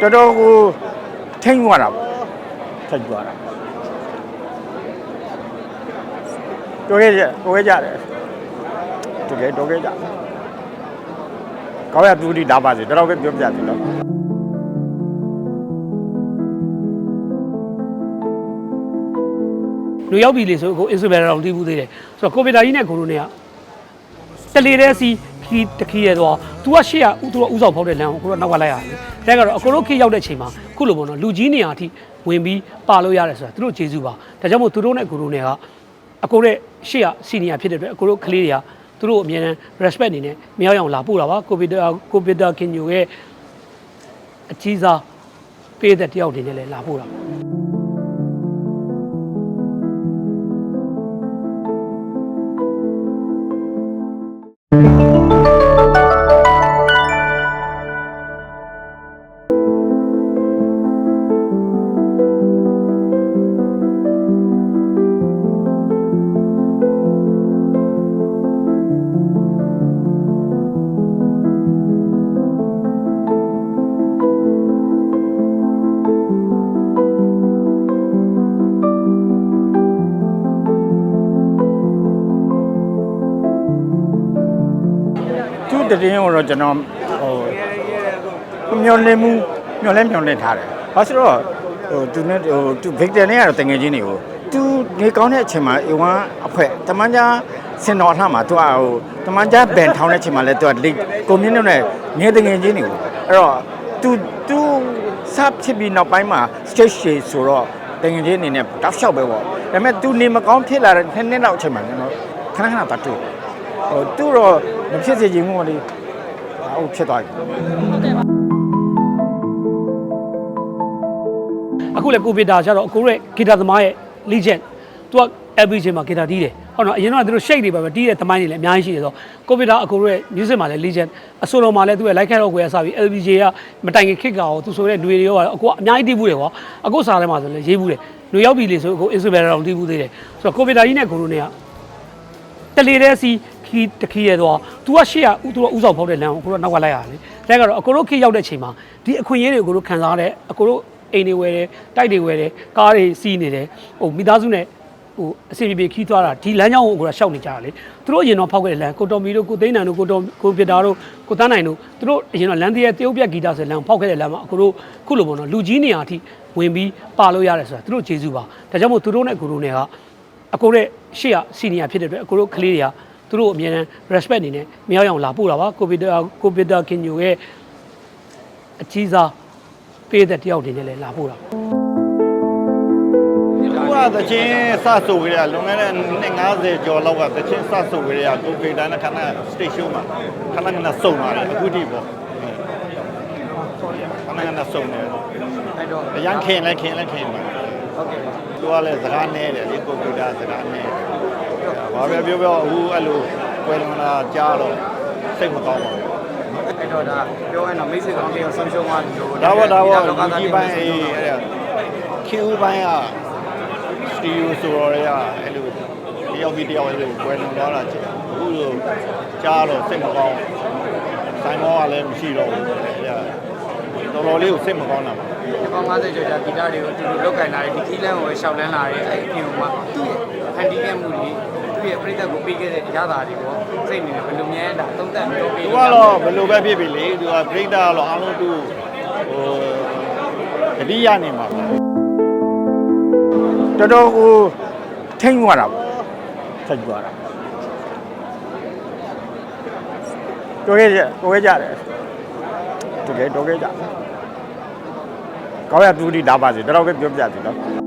တော်တော်ကိုထိမ့်သွားတာပေါ့ထိမ့်သွားတာတော်ခဲ့ကြတော်ခဲ့ကြတယ်တကယ်တော်ခဲ့ကြကောင်းရသူဒီလာပါစေတော်တော်ပဲပြောပြတယ်နော်လူရောက်ပြီလေဆိုကိုအစ္စဘယ်တော်တီးဘူးသေးတယ်ဆိုတော့ကိုဗစ်တာကြီးနဲ့ကိုရိုနေကတလေတဲ့စီ ခီတခီရဲတော့ तू ကရှေ့ကဥသူကဥဆောင်ဖောက်တဲ့လမ်းကိုကိုရောနောက်ကလိုက်ရတယ်ဒါကတော့အကိုတို့ခေရောက်တဲ့ချိန်မှာခုလိုပေါ့နော်လူကြီးနေရာအထိဝင်ပြီးပါလို့ရတယ်ဆိုတာသူတို့ကျေးဇူးပါဒါကြောင့်မို့သူတို့နဲ့ကိုရိုနေကအကိုတဲ့ရှေ့ကစီနီယာဖြစ်တဲ့အတွက်အကိုတို့ကလေးတွေကသူတို့အမြဲတမ်း respect အနေနဲ့မြောက်အောင်လာပို့တာပါကိုဗစ်တာကိုဗစ်တာခင်ညိုရဲ့အကြီးစားပေးတဲ့တယောက်အနေနဲ့လည်းလာပို့တာပါ သူတည်င်းကိုတော့ကျွန်တော်ဟိုမျောလင်းမှုမျောလဲမျောလဲထားတယ်ဘာလို့ဆိုတော့ဟိုသူနဲ့ဟိုသူ Victor နဲ့ကတော့တငယ်ချင်းတွေကိုသူနေကောင်းတဲ့အချိန်မှာ A1 အဖွဲ့တမန်ကြားစင်တော်ထားမှာသူကဟိုတမန်ကြားဘန်ထောင်းတဲ့အချိန်မှာလဲသူကလိကိုမြင့်နဲ့ငယ်တငယ်ချင်းတွေကိုအဲ့တော့သူသူစဖြစ်ပြီးနောက်ပိုင်းမှာ stage ရှည်ဆိုတော့တငယ်ချင်းအနေနဲ့တောက်လျှောက်ပဲပေါ့ဒါပေမဲ့သူနေမကောင်းဖြစ်လာတဲ့နှစ်နှစ်လောက်အချိန်မှာကျွန်တော်ခဏခဏတတ်တွေ့ ဟိုသူ့တော့မဖြစ်စေချင်ဘူးမလေးဟိုဖြစ်သွားပြီဟုတ်ကဲ့ပါအခုလေကိုဗစ်တာကျတော့အကိုရဲ့ဂီတာသမားရဲ့ legend သူက LPG မှာဂီတာတီးတယ်ဟုတ်နော်အရင်ကသူတို့ shake တွေပဲတီးတဲ့သမိုင်းတွေလည်းအများကြီးရှိတယ်ဆိုတော့ကိုဗစ်တာအကိုရဲ့ music မှာလည်း legend အဆိုတော်မှာလည်းသူရဲ့ like တော့ကိုရစားပြီး LPG ကမတိုင်ခင်ခစ်ကရောသူဆိုတဲ့လူတွေရောအကိုကအများကြီးတီးဘူးတယ်ကွာအကိုစားထဲမှာဆိုလည်းရေးဘူးတယ်လူရောက်ပြီလေဆိုအကို instrument တော့တီးဘူးသေးတယ်ဆိုတော့ကိုဗစ်တာကြီးနဲ့ကိုရိုနဲ့ကတလေတဲ့စီ ခီတခီရဲတော့ तू ကရှေ့ကဥသူကဥဆောင်ဖောက်တဲ့လမ်းကိုကိုရောနောက်ကလိုက်ရတယ်ဒါကတော့အကိုတို့ခေရောက်တဲ့ချိန်မှာဒီအခွင့်အရေးတွေကိုတို့ခံစားရတဲ့အကိုတို့အိမ်တွေဝယ်တယ်တိုက်တွေဝယ်တယ်ကားတွေစီးနေတယ်ဟိုမိသားစုနဲ့ဟိုအစီအပြေခီးသွားတာဒီလမ်းကြောင်းကိုကိုကရှောက်နေကြတာလေသူတို့အရင်တော့ဖောက်ခဲ့တဲ့လမ်းကိုတော်မီတို့ကိုသိန်းနန်တို့ကိုတော်ကိုပြတာတို့ကိုတန်းနိုင်တို့သူတို့အရင်တော့လမ်းတရဲတရုတ်ပြက်ဂီတာဆိုလမ်းဖောက်ခဲ့တဲ့လမ်းမှာအကိုတို့ခုလိုပေါ့နော်လူကြီးနေရာအထိဝင်ပြီးပါလို့ရတယ်ဆိုတာသူတို့ကျေးဇူးပါဒါကြောင့်မို့သူတို့နဲ့ကိုတို့နဲ့ကအကိုတဲ့ရှေ့ကစီနီယာဖြစ်တဲ့အတွက်အကိုတို့ကလေးတွေက သူတို့အမြဲတမ်း respect အနေနဲ့မြောက်အောင်လာပို့တာပါကိုဗစ်တာကိုဗစ်တာခင်ညိုရဲ့အကြီးစားပေးတဲ့တယောက်အနေနဲ့လည်းလာပို့တာပါသူကသချင်းစဆိုကြရလွန်ခဲ့တဲ့နှစ်90ကျော်လောက်ကသချင်းစဆိုကြရကိုပေတာနဲ့ခဏ station မှာခဏခဏစုံလာတယ်အခုထိပေါ့ခဏခဏစုံနေတယ်အဲ့တော့အရန်ခင်လဲခင်လဲခင်ပါဟုတ်ကဲ့သူကလည်းစကားနဲတယ်လေကိုပေတာစကားနဲ ဘာပဲပြောပြောအခုအဲ့လိုပွဲလုံးလာကြားတော့စိတ်မကောင်းပါဘူးအဲ့တော့ဒါပြောရင်တော့မိတ်ဆွေကောင်းလေးကိုဆုံးရှုံးသွားပြီလို့ဒါပေါ့ဒါပေါ့လောကလူသားကြီးပိုင်းအေးအဲ့ဒါခင်ဦးပိုင်းကစတီယိုဆိုတော့ရအဲ့လိုတယောက်ပြီးတယောက်အဲ့လိုပွဲလုံးသွားတာချက်အခုလိုကြားတော့စိတ်မကောင်းဆိုင်မောကလည်းမရှိတော့ဘူးအဲ့ဒါတော်တော်လေးကိုစိတ်မကောင်းတာပါဒီပေါင်း50ကျော်ကြာဂီတတွေကိုအတူတူလောက်ကင်လာတယ်ဒီခီးလန်းကိုရှောက်လန်းလာတယ်အဲ့ဒီအပြင်မှာသူ့ရဲ့ဟန်ဒီကက်မှုတွေသူ့ ရဲ့ပြိသက်ကိုပေးခဲ့တဲ့ရတာတွေပေါ့စိတ်နေတယ်ဘယ်လိုများဒါသုံးသပ်ပြောပေးသူကတော့ဘယ်လိုပဲဖြစ်ဖြစ်လေသူကပြိတ္တာကတော့အားလုံးသူဟိုတတိယနေမှာပါတော်တော်ကိုထိမ့်သွားတာပေါ့ထိမ့်သွားတာတော်ခဲ့ကြတော်ခဲ့ကြတယ်တကယ်တော်ခဲ့ကြကောင်းရသူဒီလာပါစေတော်တော်ပဲပြောပြတယ်နော်